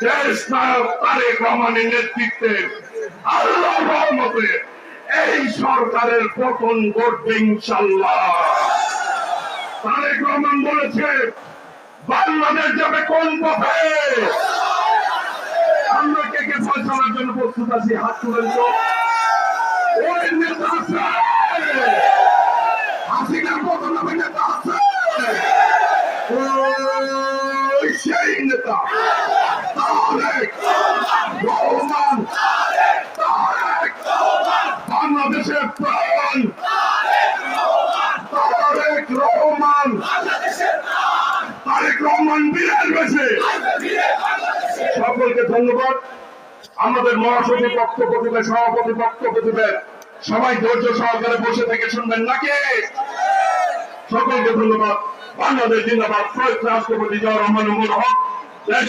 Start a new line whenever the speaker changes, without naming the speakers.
দেশ নায়ক তারেক রহমানের নেতৃত্বে আল্লাহ রহমতে এই সরকারের পতন ঘটবে ইনশাল্লাহ তারেক রহমান বলেছে বাংলাদেশ যাবে কোন পথে আমরা কে কে ফয়সালার জন্য প্রস্তুত আছি হাত তুলেন তো ওই নেতা আছে হাসিনার পতন হবে নেতা আছে ওই সেই নেতা বাংলাদেশের প্রাণ। তারেক রহমান। তারেক রহমান বিরাট বেশি। সকলকে ধন্যবাদ। আমাদের মহাসচিব বক্তব্য দিবে সভাপতি বক্তব্য দিবে সবাই ধৈর্য সহকারে বসে থেকে শুনবেন নাকি? সকলকে ধন্যবাদ। বাংলাদেশ জিন্দাবাদ। রাষ্ট্রপতি জিয়া রহমান হক দেশ